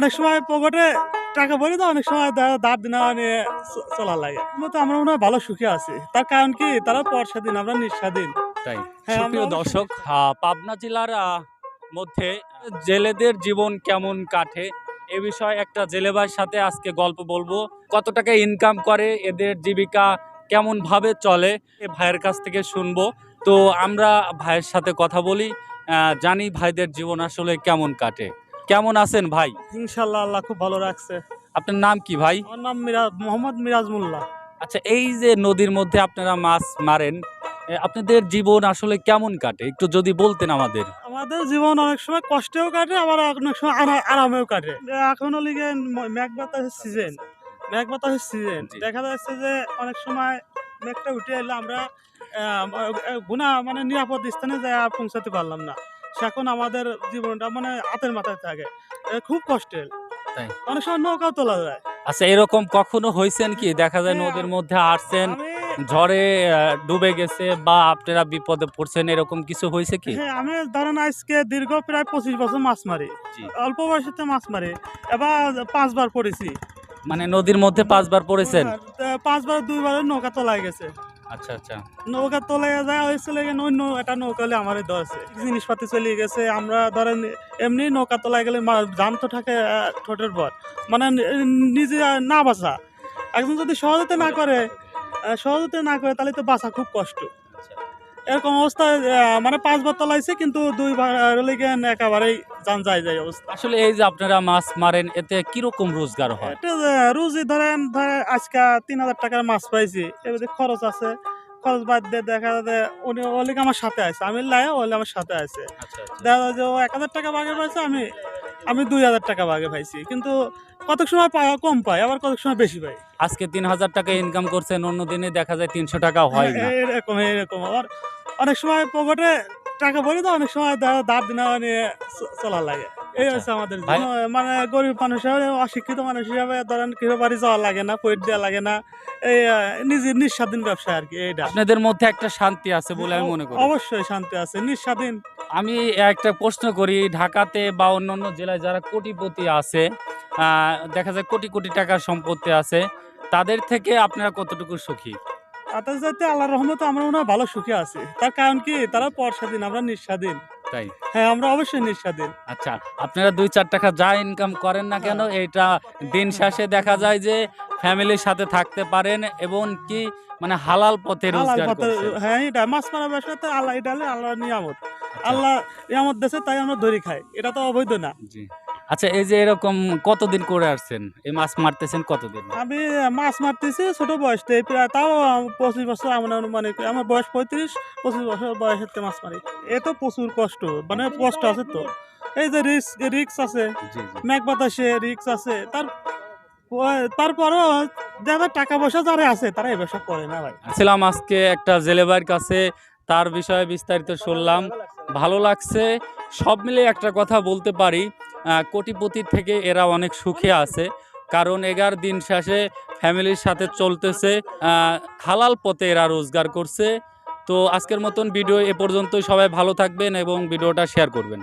অনেক সময় পকেটে টাকা ভরি তো অনেক সময় দাঁত দিনা নিয়ে চ- চলা লাগে। তো আমরা মনে হয় ভালো সুখী আছি। তার কারণ কি? তারা পরশাধীন আমরা নিঃস্বাধীন। তাই। হ্যাঁ, সুপ্রিয় দর্শক পাবনা জেলার মধ্যে জেলেদের জীবন কেমন কাটে? এ বিষয়ে একটা জেলে সাথে আজকে গল্প বলব। কত টাকা ইনকাম করে এদের জীবিকা কেমন ভাবে চলে এ ভাইয়ের কাছ থেকে শুনব। তো আমরা ভাইয়ের সাথে কথা বলি। জানি ভাইদের জীবন আসলে কেমন কাটে। কেমন আছেন ভাই? ইনশাল্লাহ আল্লাহ খুব ভালো রাখছে। আপনার নাম কি ভাই? আমার নাম মিরাজ মোহাম্মদ মিরাজ মোল্লা আচ্ছা এই যে নদীর মধ্যে আপনারা মাছ মারেন আপনাদের জীবন আসলে কেমন কাটে? একটু যদি বলতেন আমাদের। আমাদের জীবন অনেক সময় কষ্টেও কাটে আবার অনেক সময় আরামেও কাটে। এখন লিগে মেঘ বাতাসের সিজন মেঘ বাতাসের সিজন দেখা যাচ্ছে যে অনেক সময় মেঘটা উঠে এলে আমরা গুনা মানে নিরাপদ স্থানে যায় পৌঁছাতে পারলাম না। সেখন আমাদের জীবনটা মানে হাতের মাথায় থাকে। খুব কষ্টের। তাই। অনেক সময় নৌকাও তোলা যায়। আচ্ছা এরকম কখনো হয়েছেন কি? দেখা যায় হ্যাঁ, নদীর মধ্যে আসছেন ঝড়ে ডুবে গেছে বা আপনারা বিপদে পড়ছেন এরকম কিছু হয়েছে কি? হ্যাঁ আমি ধরেন আজকে দীর্ঘ প্রায় পঁচিশ বছর মাছ মারি। অল্প বয়সেতে মাছ মারি। এবার পাঁচবার পড়েছি। মানে নদীর মধ্যে পাঁচবার পড়েছেন? পাঁচবার দুইবার নৌকা তোলাই গেছে। আচ্ছা আচ্ছা। নৌকা তোলা যায় এখানে অন্য একটা নৌকা হলে দর ধরছে। জিনিসপাতি চলে গেছে, আমরা ধরেন এমনি নৌকা তোলায় গেলে জাম তো থাকে ঠোঁটের পর মানে নিজে না বাঁচা। একজন যদি সহজতে না করে সহজতে না করে, তাহলে তো বাঁচা খুব কষ্ট। এরকম অবস্থায় আহ, মানে পাঁচবার তোলাইছে কিন্তু দুইবার লেগে একেবারেই যান যায় যায় অবস্থা। আসলে এই যে আপনারা মাছ মারেন এতে কীরকম রোজগার হয়? এটা রুজি ধরেন ধরে আজকে তিন হাজার টাকার মাছ পাইছি এবারে খরচ আছে খরচ বাদ দিয়ে দেখা যাবে উনি অলিক আমার সাথে আছে। আমি লাই ওলি আমার সাথে আছে। আচ্ছা আচ্ছা। দেখা যায় যে ও এক হাজার টাকা ভাগে পাইছে আমি আমি দুই হাজার টাকা ভাগে পাইছি কিন্তু কতক সময় পাই কম পাই আবার কতক সময় বেশি পাই আজকে তিন হাজার টাকা ইনকাম করছেন অন্য দিনে দেখা যায় তিনশো টাকা হয় না। এরকম এরকম আবার অনেক সময় পকেটে টাকা ভরে তো অনেক সময় দাঁড় দিনা নিয়ে চলা লাগে। এই। হচ্ছে আমাদের মানে গরিব মানুষ অশিক্ষিত মানুষ হিসাবে ধরেন কেউ বাড়ি যাওয়া লাগে না পয়েট দেওয়া লাগে না। এই নিজের নিঃস্বাধীন ব্যবসা আর কি এইটা। আপনাদের মধ্যে একটা শান্তি আছে বলে আমি মনে করি। অবশ্যই শান্তি আছে নিঃস্বাধীন। আমি একটা প্রশ্ন করি ঢাকাতে বা অন্যান্য জেলায় যারা কোটিপতি আছে দেখা যায় কোটি কোটি টাকার সম্পত্তি আছে তাদের থেকে আপনারা কতটুকু সুখী? তাদের যাতে আল্লাহ রহমতে আমরা মনে হয় ভালো সুখে আছি। তার কারণ কি? তারা পরস্বাধীন আমরা নিঃস্বাধীন। তাই? হ্যাঁ আমরা অবশ্যই নিঃস্বাধীন। আচ্ছা আপনারা দুই চার টাকা যা ইনকাম করেন না কেন এটা দিন শেষে দেখা যায় যে ফ্যামিলির সাথে থাকতে পারেন এবং কি মানে হালাল পথে রোজগার করছেন। হ্যাঁ এটা মাছ মারা ব্যবসাতে আল্লাহ এটা আল্লাহ নিয়ামত। আচ্ছা, আল্লাহ নিয়ামত দেশে তাই আমরা ধরি খাই এটা তো অবৈধ না। জি। আচ্ছা এই যে এরকম কতদিন করে আসছেন? এই মাছ মারতেছেন কতদিন? আমি মাছ মারতেছি ছোট বয়স থেকে প্রায় তাও পঁচিশ বছর আমার অনুমানিক আমার বয়স পঁয়ত্রিশ পঁচিশ বছর বয়সের মাছ মারি। এ তো প্রচুর কষ্ট মানে কষ্ট আছে তো। এই যে রিক্স রিক্স আছে জি বাতাসে রিক্স আছে তার তারপরও যাদের টাকা পয়সা যারা আছে তারা এই ব্যবসা করে না ভাই। ছিলাম আজকে একটা জেলেবার কাছে তার বিষয়ে বিস্তারিত শুনলাম। ভালো লাগছে সব মিলে একটা কথা বলতে পারি। কোটিপতির থেকে এরা অনেক সুখে আছে। কারণ এগার দিন শেষে ফ্যামিলির সাথে চলতেছে হালাল পথে এরা রোজগার করছে। তো আজকের মতন ভিডিও এ পর্যন্তই। সবাই ভালো থাকবেন এবং ভিডিওটা শেয়ার করবেন।